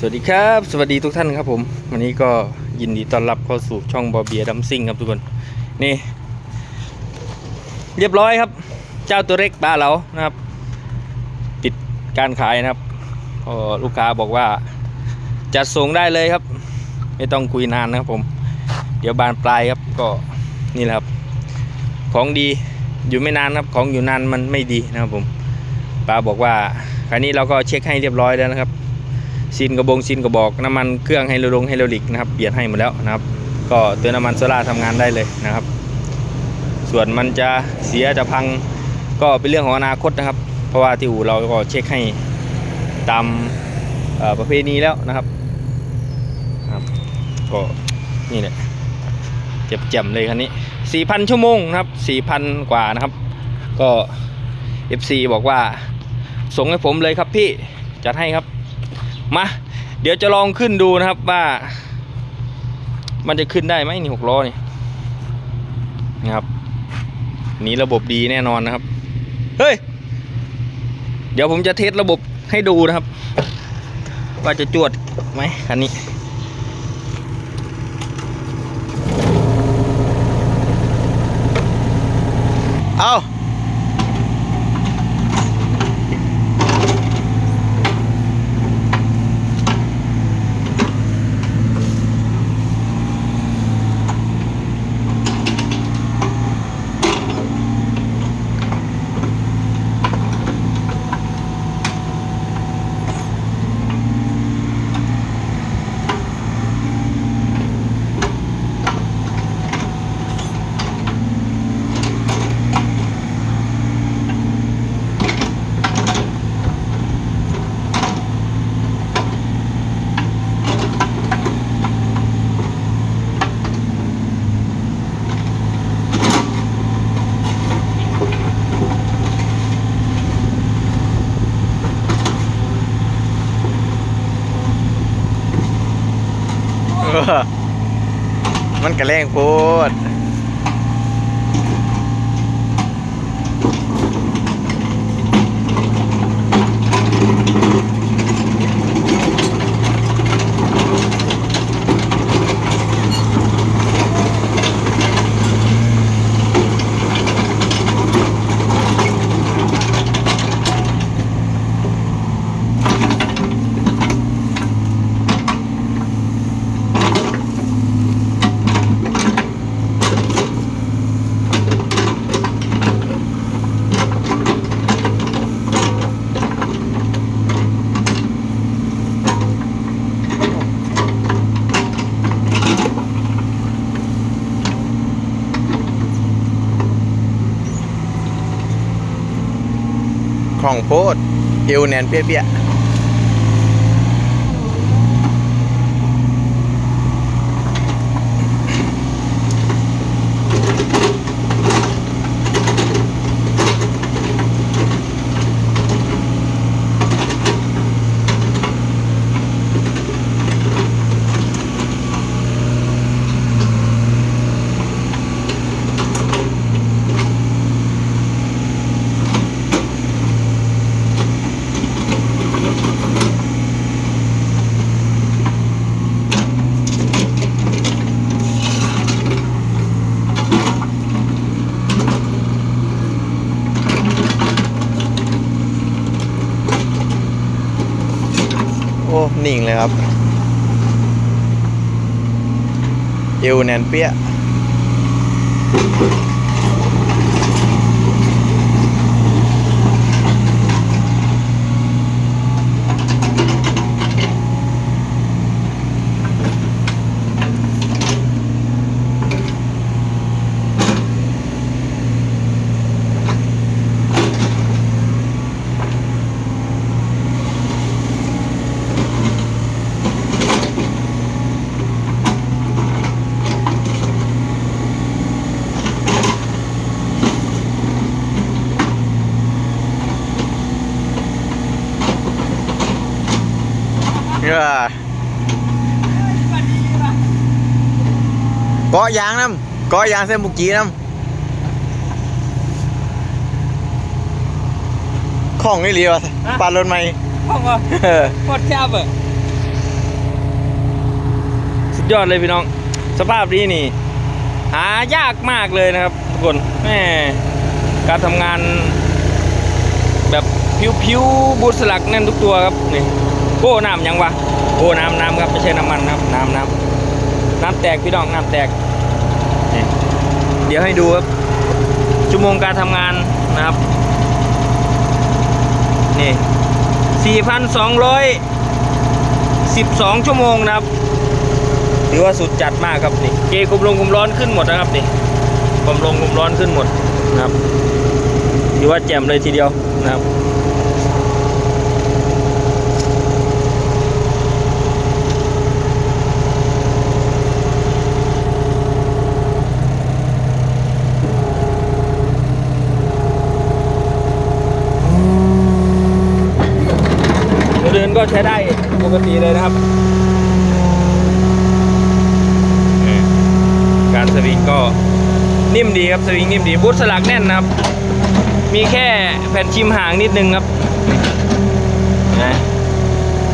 สวัสดีครับ สวัสดีทุกท่านครับผม วันนี้ก็ยินดีต้อนรับเข้าสู่ช่องบอเบียดัมซิงครับทุกคน นี่ เรียบร้อยครับ เจ้าตัวเล็กตาเรานะครับ ปิดการขายนะครับพอลูกค้าบอกว่าจัดส่งได้เลยครับ ไม่ต้องคุยนานนะครับผม เดี๋ยวบานปลายครับก็นี่แหละครับ ของดีอยู่ไม่นานครับของอยู่นานมันไม่ดีนะครับผมป้าบอกว่าคราวนี้เราก็เช็คให้เรียบร้อยแล้วนะครับ ซินกระบงซินกระบอกน้ำมันเครื่องไฮโดรลงไฮโดรลิกนะครับเปลี่ยนให้หมดแล้วนะครับ ก็เตัวน้ำมันโซล่าร์ทำงานได้เลยนะครับ ส่วนมันจะเสียจะพังก็เป็นเรื่องของอนาคตนะครับ เพราะว่าที่อู่เราก็เช็คให้ตามประเพณีแล้วนะครับครับ ก็นี่แหละเจ็บแจ่มเลยคันนี้ 4,000 ชั่วโมงนะครับ 4,000 กว่านะครับ ก็ FC บอกว่าส่งให้ผมเลยครับพี่ จัดให้ครับ มา เดี๋ยวจะลองขึ้นดูนะครับว่า มันจะขึ้นได้ไหมนี่หกล้อนี่นะครับนี่ระบบดีแน่นอนนะครับ เฮ้ย เดี๋ยวผมจะเทสระบบให้ดูนะครับ ว่าจะจวดไหมคันนี้เอาเออ มันกระแรงโพด ของโพดเอวแนนเปี้ยๆโอ้ นิ่งเลยครับเอวแนนเปี้ย เออเกาะยางน้ำเกาะยางเส้นบุกีน้ำของนี่เรียวะปานรถไหมห้องอะเออโคตรแคบอะยอดเลยพี่น้อง สภาพนี้นี่ หายากมากเลยนะครับทุกคนแม่การทำงานแบบผิวๆบูทสลักแน่นทุกตัวครับนี่ โอ้น้ำยังวะโอ้น้ำน้ำครับไม่ใช่น้ำมันนะครับน้ำน้ำน้ำแตกพี่น้องน้ำแตก เดี๋ยวให้ดูครับชั่วโมงการทำงานนะครับนี่4,212 ชั่วโมงนะครับถือว่าสุดจัดมากครับนี่เกยร์กุมลงกุมร้อนขึ้นหมดนะครับนี่กุมลงกุมร้อนขึ้นหมดนะครับถือว่าแจ่มเลยทีเดียวนะครับ ก็ใช้ได้ปกติเลยนะครับ การสวิงก็นิ่มดีครับสวิงนิ่มดีบูทสลักแน่นนะครับ มีแค่แผ่นชิมห่างนิดนึงครับนะ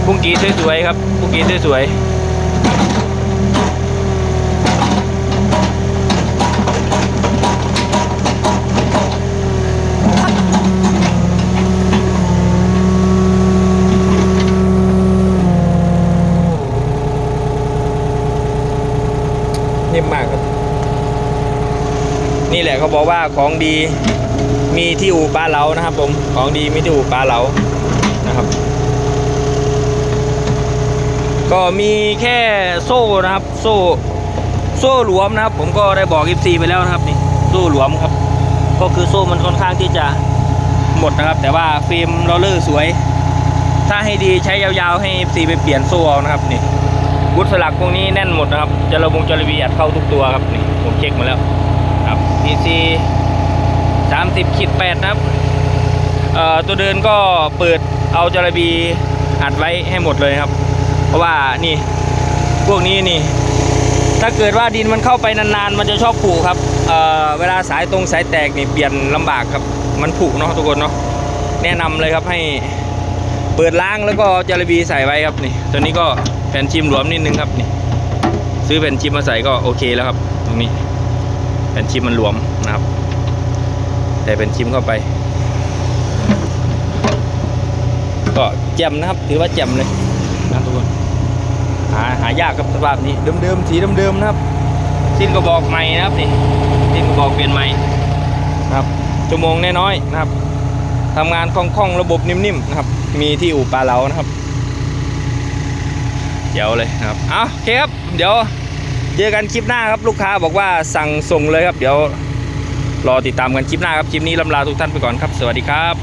บุ้งกีสวยๆครับบุ้งกีสวยๆนิ่มมากครับ นี่แหละเขาบอกว่าของดีมีที่อู่ปลาเหลานะครับผมของดีมีที่อู่ปลาเหลานะครับ ก็มีแค่โซ่นะครับ โซ่โซ่หลวมนะครับ ผมก็ได้บอกอิฟซีไปแล้วนะครับนี่โซ่หลวมครับ ก็คือโซ่มันค่อนข้างที่จะหมดนะครับ แต่ว่าฟิล์มโรลเลอร์สวย ถ้าให้ดีใช้ยาวๆให้ FC ไปเปลี่ยนโซ่เอานะครับนี่กุดสลักพวกนี้แน่นหมดนะครับจะระบงจะระเบียดเข้าทุกตัวครับนี่ผมเช็คมาแล้ว PC 30ขีด8นะครับเอ่อตัวเดินก็เปิดเอาจระบีอัดไว้ให้หมดเลยครับ เพราะว่านี่พวกนี้นี่ ถ้าเกิดว่าดินมันเข้าไปนานๆ มันจะชอบผุครับเอ่อเวลาสายตรงสายแตกนี่เปลี่ยนลำบากครับมันผุเนาะทุกคนเนาะแนะนำเลยครับให้เปิดล้างแล้วก็เอาจระบีใส่ไว้ครับนี่ตัวนี้ก็แผ่นชิมหลวมนิดนึงครับนี่ซื้อแผ่นชิมมาใส่ก็โอเคแล้วครับ ตรงนี้ แผ่นชิมมันหลวมนะครับ แต่เป็นชิมเข้าไป ก็แจ่มนะครับ ถือว่าแจ่มเลยนะทุกคนหาหายากกับสภาพนี้เดิมๆสีเดิมๆนะครับสิ้นกระบอกใหม่นะครับนี่สิ้นกระบอกเปลี่ยนใหม่นะครับชั่วโมงน้อยๆนะครับทำงานคล่องๆระบบนิ่มๆนะครับ มีที่อู่ปลาเหลานะครับเดี๋ยวเลยนะครับเอาโอเคครับ เดี๋ยว เจอกันคลิปหน้าครับลูกค้าบอกว่าสั่งส่งเลยครับ เดี๋ยวรอติดตามกันคลิปหน้าครับ คลิปนี้ลำลาทุกท่านไปก่อนครับ สวัสดีครับ